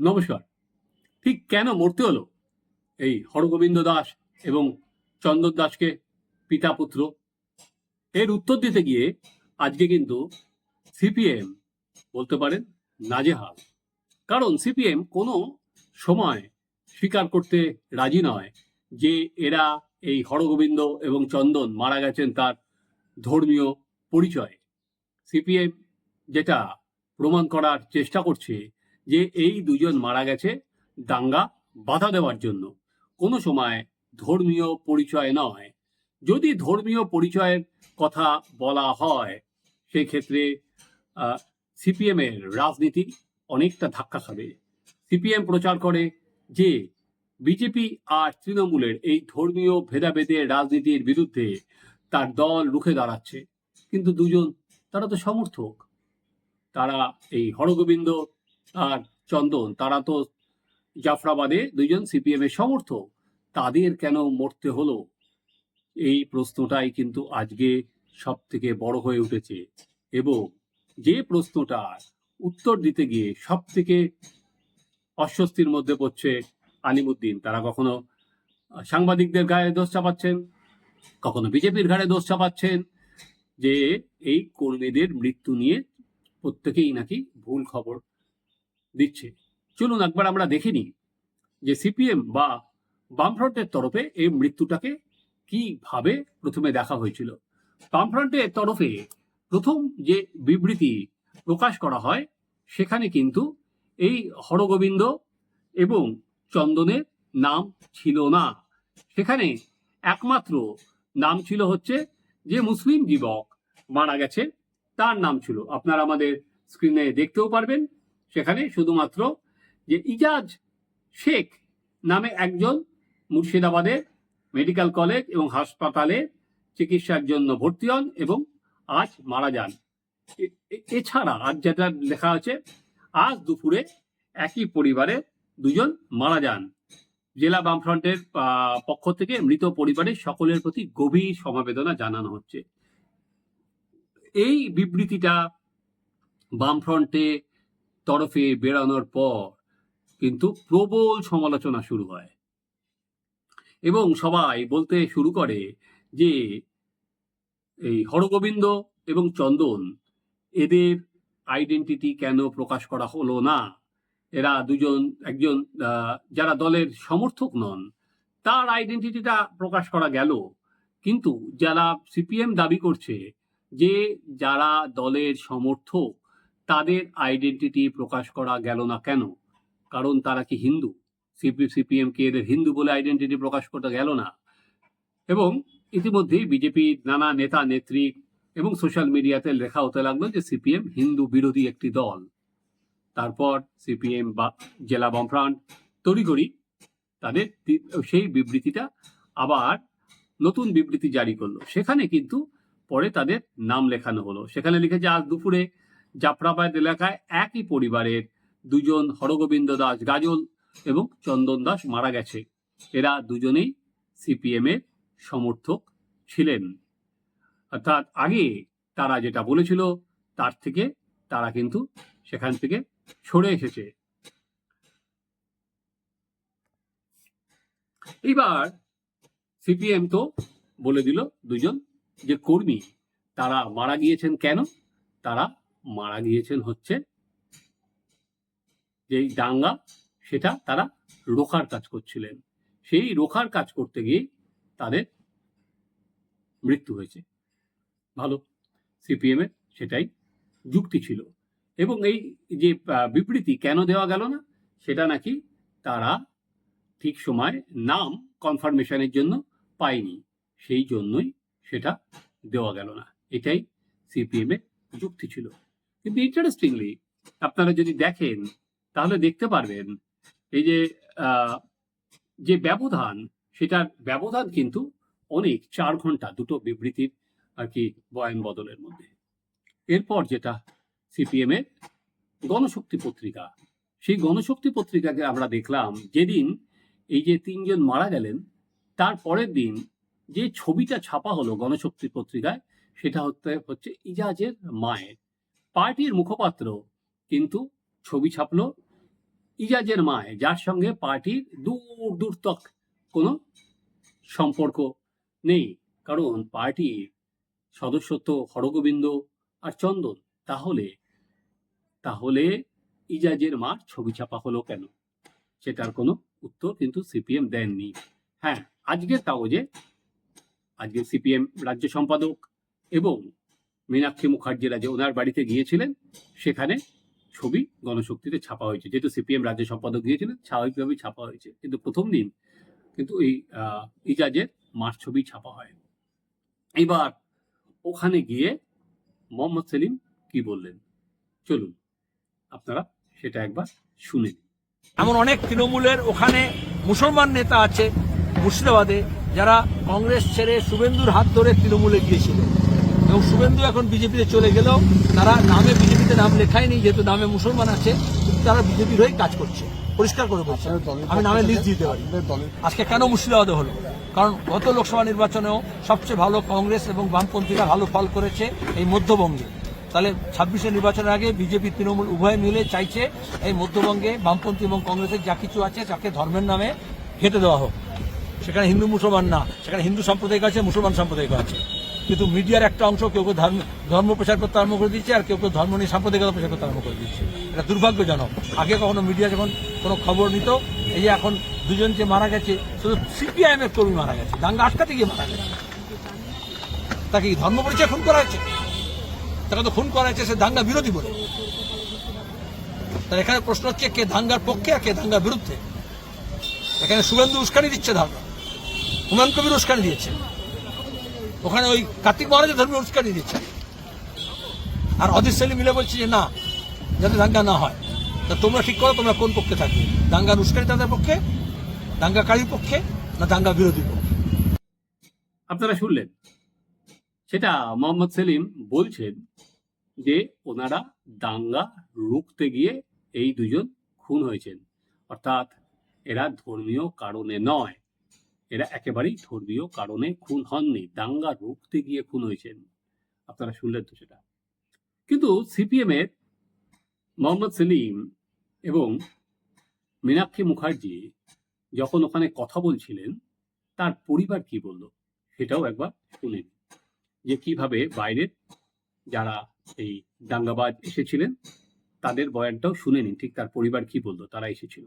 নমস্কার। ঠিক কেন মরতে হলো? এই হরগোবিন্দ দাস এবং চন্দন দাসকে পিতা পুত্র। এর উত্তর দিতে গিয়ে আজকে কিন্তু সিপিএম বলতে পারেন নাজেহাল। কারণ সিপিএম কোনো সময় স্বীকার করতে রাজি নয় যে এরা এই হরগোবিন্দ এবং চন্দন মারা গেছেন তার ধর্মীয় পরিচয়। সিপিএম যেটা প্রমাণ করার চেষ্টা করছে যে এই দুজন মারা গেছে দাঙ্গা বাধা দেওয়ার জন্য। কোনো সময় ধর্মীয় পরিচয় নয়। যদি ধর্মীয় পরিচয়ের কথা বলা হয়, সেক্ষেত্রে সিপিএম এর রাজনীতি অনেকটা ধাক্কা খাবে। সিপিএম প্রচার করে যে বিজেপি আর তৃণমূলের এই ধর্মীয় ভেদাভেদের রাজনীতির বিরুদ্ধে তার দল রুখে দাঁড়াচ্ছে। কিন্তু দুজন, তারা তো সমর্থক। তারা এই হরগোবিন্দ আর চন্দন, তারা তো জাফরাবাদে দুইজন সিপিএম এর সমর্থক, তাদের কেন মরতে হলো? এই প্রশ্নটাই কিন্তু আজকে সব থেকে বড় হয়ে উঠেছে। এবং যে প্রশ্নটার উত্তর দিতে গিয়ে সব থেকে অস্বস্তির মধ্যে পড়ছে আলিমুদ্দিন তারা কখনো সাংবাদিকদের গায়ে দোষ চাপাচ্ছেন? কখনো বিজেপির ঘাড়ে দোষ চাপাচ্ছেন? যে এই কর্মীদের মৃত্যু নিয়ে প্রত্যেকেই নাকি ভুল খবর দিচ্ছে। চলুন একবার আমরা দেখে নিই যে সিপিএম বা বামফ্রন্টের তরফে এই মৃত্যুটাকে কীভাবে প্রথমে দেখা হয়েছিল। বামফ্রন্টের তরফে প্রথম যে বিবৃতি প্রকাশ করা হয়, সেখানে কিন্তু এই হরগোবিন্দ এবং চন্দনের নাম ছিল না। সেখানে একমাত্র নাম ছিল হচ্ছে যে মুসলিম যুবক মারা গেছে, তার নাম ছিল। আপনারা আমাদের স্ক্রিনে দেখতেও পারবেন। সেখানে শুধুমাত্র যে ইজাজ শেখ নামে একজন মুর্শিদাবাদে মেডিকেল কলেজ এবং হাসপাতালে চিকিৎসার জন্য ভর্তি হন এবং আজ মারা যান। এছাড়া আজ যেটা লেখা আছে, আজ দুপুরে একই পরিবারে দুজন মারা যান। জেলা বামফ্রন্টের পক্ষ থেকে মৃত পরিবারের সকলের প্রতি গভীর সমবেদনা জানানো হচ্ছে। এই বিবৃতিটা বামফ্রন্টে তরফে বেরানোর পর কিন্তু প্রবল সমালোচনা শুরু হয়। এবং সবাই বলতে শুরু করে যে, এই হরগোবিন্দ এবং চন্দন, এদের আইডেন্টিটি কেন প্রকাশ করা হলো না? এরা দুজন, একজন যারা দলের সমর্থক নন, তার আইডেন্টিটিটা প্রকাশ করা গেল। কিন্তু যারা সিপিএম দাবি করছে যে, যারা দলের সমর্থক তাদের আইডেন্টিটি প্রকাশ করা গেল না কেন? কারণ তারা কি হিন্দু? সিপি সিপিএম কে এদের হিন্দু বলে আইডেন্টিটি প্রকাশ করতে গেল না? এবং ইতিমধ্যেই বিজেপির নানা নেতা, নেত্রী এবং সোশ্যাল মিডিয়াতে লেখা হতে লাগল যে সিপিএম হিন্দু বিরোধী একটি দল। তারপর সিপিএম বা জেলা বামফ্রন্ট তড়িঘড়ি তাদের সেই বিবৃতিটা আবার নতুন বিবৃতি জারি করল। সেখানে কিন্তু পরে তাদের নাম লেখানো হলো। সেখানে লিখেছে, আজ দুপুরে জাফরাবাদ এলাকায় একই পরিবারের দুজন হরগোবিন্দ দাস গাজল এবং চন্দন দাস মারা গেছে। এরা দুজনেই সিপিএম এর সমর্থক ছিলেন। অর্থাৎ আগে তারা যেটা বলেছিল, তার থেকে তারা কিন্তু সেখান থেকে সরে এসেছে। এবার সিপিএম তো বলে দিল দুজন যে কর্মী, তারা মারা গিয়েছেন কেন? তারা মারা গিয়েছেন হচ্ছে যে এই দাঙ্গা, সেটা তারা রোখার কাজ করছিলেন। সেই রোখার কাজ করতে গিয়ে তাদের মৃত্যু হয়েছে। ভালো সিপিএম এর সেটাই যুক্তি ছিল। এবং এই যে বিবৃতি কেন দেওয়া গেল না, সেটা নাকি তারা ঠিক সময় নাম কনফার্মেশনের জন্য পায়নি। সেই জন্যই সেটা দেওয়া গেল না। এটাই সিপিএম এর যুক্তি ছিল। কিন্তু ইন্টারেস্টিংলি আপনারা যদি দেখেন, তাহলে দেখতে পারবেন এই যে যে ব্যবধান, সেটার ব্যবধান কিন্তু অনেক, চার ঘণ্টা দুটো বিবৃতির আর কি বয়ান বদলের মধ্যে। এরপর যেটা সিপিএম এর গণশক্তি পত্রিকা, সেই গণশক্তি পত্রিকাকে আমরা দেখলাম, যেদিন এই যে তিনজন মারা গেলেন, তার পরের দিন যে ছবিটা ছাপা হলো গণশক্তি পত্রিকায়, সেটা হচ্ছে হচ্ছে ইজাজের মায়ের। পার্টির মুখপাত্র কিন্তু ছবি ছাপলো ইজাজের মায়, যার সঙ্গে পার্টির দূর দূর তক কোনো সম্পর্ক নেই। কারণ পার্টির সদস্যত্ব হরগোবিন্দ আর চন্দন। তাহলে তাহলে ইজাজের মার ছবি ছাপা হলো কেন? সেটার কোনো উত্তর কিন্তু সিপিএম দেননি। হ্যাঁ আজকের কাগজে আজকে সিপিএম রাজ্য সম্পাদক এবং মীনাক্ষী মুখার্জিরা যে ওনার বাড়িতে গিয়েছিলেন, সেখানে ছবি গণশক্তিতে ছাপা হয়েছে। যেহেতু সিপিএম রাজ্য সম্পাদক গিয়েছিলেন, স্বাভাবিকভাবেই ছাপা হয়েছে। কিন্তু প্রথম দিন কিন্তু এই ইজাজের মার ছবি ছাপা হয়। এবার ওখানে গিয়ে মোহাম্মদ সেলিম কি বললেন? চলুন, আপনারা সেটা একবার শুনে এমন অনেক তৃণমূলের ওখানে মুসলমান নেতা আছে মুর্শিদাবাদে, যারা কংগ্রেস ছেড়ে শুভেন্দুর হাত ধরে তৃণমূলে গিয়েছিল এবং শুভেন্দু এখন বিজেপিতে চলে গেলেও তারা নামে বিজেপিতে নাম লেখায়নি যেহেতু নামে মুসলমান আছে তারা বিজেপির হয়ে কাজ করছে। পরিষ্কার করে বলছে। আমি নামে লিস্ট দিতে পারি। আজকে কেন মুর্শিদাবাদে হলো? কারণ গত লোকসভা নির্বাচনেও সবচেয়ে ভালো কংগ্রেস এবং বামপন্থীরা ভালো ফল করেছে এই মধ্যবঙ্গে। তাহলে ছাব্বিশে নির্বাচনের আগে বিজেপি তৃণমূল উভয় মিলে চাইছে এই মধ্যবঙ্গে বামপন্থী এবং কংগ্রেসের যা কিছু আছে তাকে ধর্মের নামে ঘেটে দেওয়া হোক। সেখানে হিন্দু মুসলমান না সেখানে হিন্দু সাম্প্রদায়িক আছে মুসলমান সাম্প্রদায়িক আছে। কিন্তু মিডিয়ার একটা অংশ কেউ কেউ ধর্ম ধর্ম প্রচার করতে আরম্ভ করে দিচ্ছে আর কেউ কেউ ধর্ম নিয়ে সাম্প্রদায়িকতা প্রচার করতে আরম্ভ করে দিচ্ছে এটা দুর্ভাগ্যজনক। আগে কখনো মিডিয়া যখন কোনো খবর নিত, এই যে এখন দুজন যে মারা গেছে, শুধু সিপিআইএম এর কর্মী মারা গেছে, দাঙ্গা আটকাতে গিয়ে মারা গেছে। তাকে ধর্ম পরিচয় খুন করা হয়েছে? তাকে তো খুন করা হয়েছে সে দাঙ্গা বিরোধী বলে। তার এখানে প্রশ্ন হচ্ছে, কে দাঙ্গার পক্ষে আর কে দাঙ্গার বিরুদ্ধে? এখানে শুভেন্দু উস্কানি দিচ্ছে দাঙ্গা হুমায়ুন কবির উস্কানি দিয়েছে। ওখানে ওই কার্তিক মহারাজের ধর্মে উস্কানি দিচ্ছে আর অজিত সেলিম মিলে বলছে যে, না, যাতে দাঙ্গা না হয়, তা তোমরা ঠিক করো, তোমরা কোন পক্ষে থাকবে? দাঙ্গার উস্কানি তাদের পক্ষে দাঙ্গাকারীর পক্ষে, না দাঙ্গা বিরোধী পক্ষে? আপনারা শুনলেন, সেটা মোহাম্মদ সেলিম বলছেন যে, ওনারা দাঙ্গা রুখতে গিয়ে এই দুজন খুন হয়েছেন। অর্থাৎ এরা ধর্মীয় কারণে নয়। এরা একেবারেই ধর্মীয় কারণে খুন হননি, দাঙ্গা রুখতে গিয়ে খুন হয়েছেন। আপনারা শুনলেন তো সেটা। কিন্তু সিপিএম এর মোহাম্মদ সেলিম এবং মীনাক্ষী মুখার্জি যখন ওখানে কথা বলছিলেন, তার পরিবার কি বলল সেটাও একবার শুনে যে কীভাবে বাইরের যারা এই দাঙ্গাবাজ এসেছিলেন, তাদের বয়ানটাও শুনে নিন, ঠিক তার পরিবার কি বলল, তারা এসেছিল।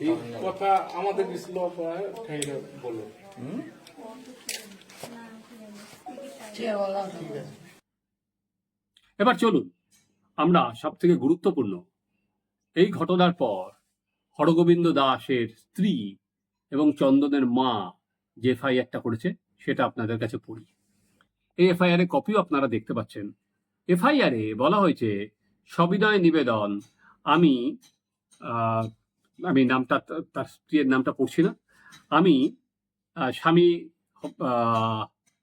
এই কথা আমাদের বলো। এবার চলুন আমরা সব থেকে গুরুত্বপূর্ণ। এই ঘটনার পর হরগোবিন্দ দাসের স্ত্রী এবং চন্দনের মা যে এফআইআরটা করেছে সেটা আপনাদের কাছে পড়ি। এই এফআইআর এর কপিও আপনারা দেখতে পাচ্ছেন। এফআইআর এ বলা হয়েছে সবিনয় নিবেদন আমি আমি নামটা, তার স্ত্রীর নামটা পড়ছি না। আমি স্বামী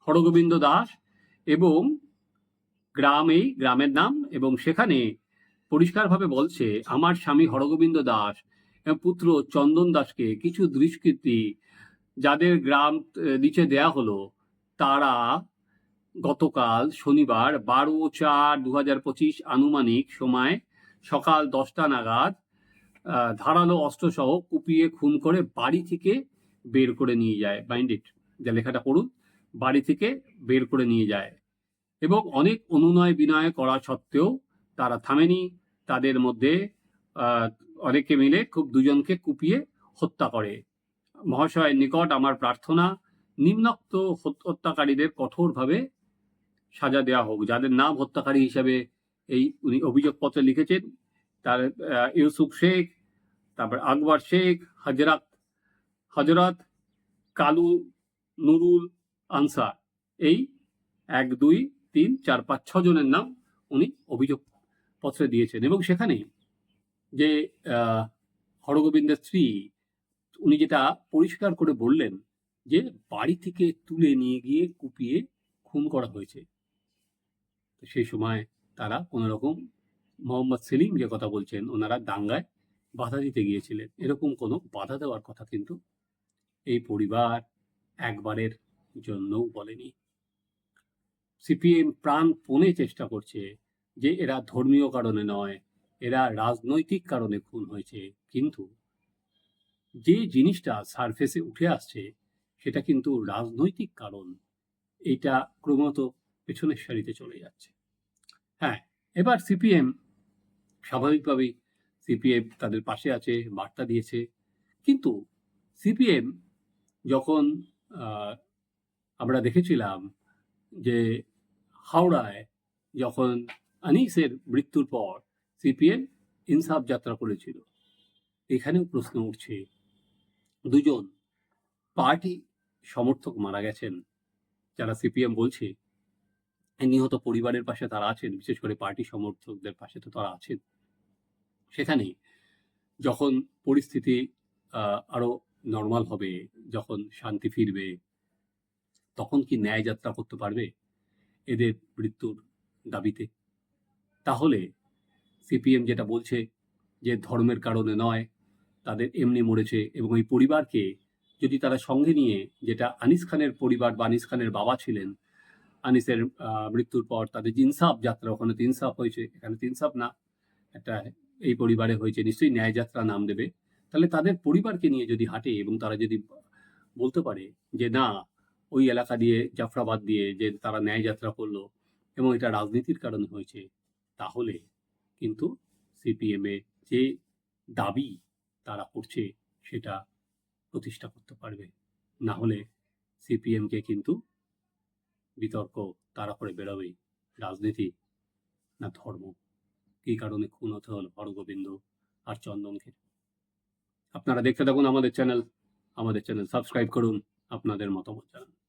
হরগোবিন্দ দাস এবং গ্রামেই, গ্রামের নাম এবং সেখানে পরিষ্কারভাবে বলছে, আমার স্বামী হরগোবিন্দ দাস পুত্র চন্দন দাসকে কিছু দুষ্কৃতী যাদের গ্রাম, নিচে দেয়া হলো, তারা গতকাল শনিবার বারো চার দু হাজার পঁচিশ আনুমানিক সময় সকাল দশটা নাগাদ ধারালো অস্ত্রসহ কুপিয়ে খুন করে বাড়ি থেকে বের করে নিয়ে যায় বাইন্ডেড যা লেখাটা পড়ুন। বাড়ি থেকে বের করে নিয়ে যায়। এবং অনেক অনুনয় বিনয় করা সত্ত্বেও তারা থামেনি। তাদের মধ্যে অনেকে মিলে খুব দুজনকে কুপিয়ে হত্যা করে। মহাশয়ের নিকট আমার প্রার্থনা, নিম্নোক্ত হত- হত্যাকারীদের কঠোরভাবে সাজা দেওয়া হোক। যাদের নাম হত্যাকারী হিসাবে এই উনি অভিযোগপত্রে লিখেছেন, তার ইউসুফ শেখ, তারপর আকবর শেখ, হজরত হজরত কালু নুরুল আনসার। এই এক, দুই, তিন, চার, পাঁচ, ছ জনের নাম উনি অভিযোগ পত্রে দিয়েছেন এবং সেখানে যে হরগোবিন্দের স্ত্রী, উনি যেটা পরিষ্কার করে বললেন যে বাড়ি থেকে তুলে নিয়ে গিয়ে কুপিয়ে খুন করা হয়েছে। সেই সময় তারা কোনো রকম মোহাম্মদ সেলিম যে কথা বলছেন, ওনারা দাঙ্গায় বাধা দিতে গিয়েছিলেন। এরকম কোনো বাধা দেওয়ার কথা কিন্তু এই পরিবার একবারের জন্যও বলেনি। সিপিএম প্রাণপণে চেষ্টা করছে যে এরা ধর্মীয় কারণে নয়, এরা রাজনৈতিক কারণে খুন হয়েছে, কিন্তু যে জিনিসটা সারফেসে উঠে আসছে, সেটা কিন্তু রাজনৈতিক কারণ। এটা ক্রমাগত পেছনের সারিতে চলে যাচ্ছে। হ্যাঁ এবার সিপিএম স্বাভাবিকভাবেই সিপিএম তাদের পাশে আছে, বার্তা দিয়েছে। কিন্তু সিপিএম যখন আমরা দেখেছিলাম যে হাওড়ায় যখন আনিসের মৃত্যুর পর সিপিএম ইনসাফ যাত্রা করেছিল, এখানেও প্রশ্ন উঠছে, দুজন পার্টি সমর্থক মারা গেছেন, যারা সিপিএম বলছে নিহত পরিবারের পাশে তারা আছেন, বিশেষ করে পার্টি সমর্থকদের পাশে তো তারা আছেন। সেখানে যখন পরিস্থিতি আরও নর্মাল হবে, যখন শান্তি ফিরবে, তখন কি ন্যায় যাত্রা করতে পারবে এদের মৃত্যুর দাবিতে? তাহলে সিপিএম যেটা বলছে যে ধর্মের কারণে নয়, তাদের এমনি মরেছে এবং এই পরিবারকে যদি তারা সঙ্গে নিয়ে, যেটা আনিস খানের পরিবার বা আনিস খানের বাবা ছিলেন আনিসের মৃত্যুর পর তাদের ইনসাফ যাত্রা, ওখানে তো ইনসাফ হয়েছে, এখানে তো ইনসাফ না। একটা, এই পরিবারে হয়েছে, নিশ্চয়ই ন্যায় যাত্রা নাম দেবে। তাহলে তাদের পরিবারকে নিয়ে যদি হাঁটে এবং তারা যদি বলতে পারে যে, না, ওই এলাকা দিয়ে, জাফরাবাদ দিয়ে যে তারা ন্যায় যাত্রা করল এবং এটা রাজনীতির কারণে হয়েছে, তাহলে কিন্তু সিপিএম এ যে দাবি তারা করছে, সেটা প্রতিষ্ঠা করতে পারবে। না হলে সিপিএম কে কিন্তু বিতর্ক, তারা করে বেরোবেই। রাজনীতি না ধর্ম। কী কারণে খুন হতে হল হরগোবিন্দ আর চন্দনকে? আপনারা দেখতে থাকুন আমাদের চ্যানেল। আমাদের চ্যানেল সাবস্ক্রাইব করুন, আপনাদের মতামত জানান।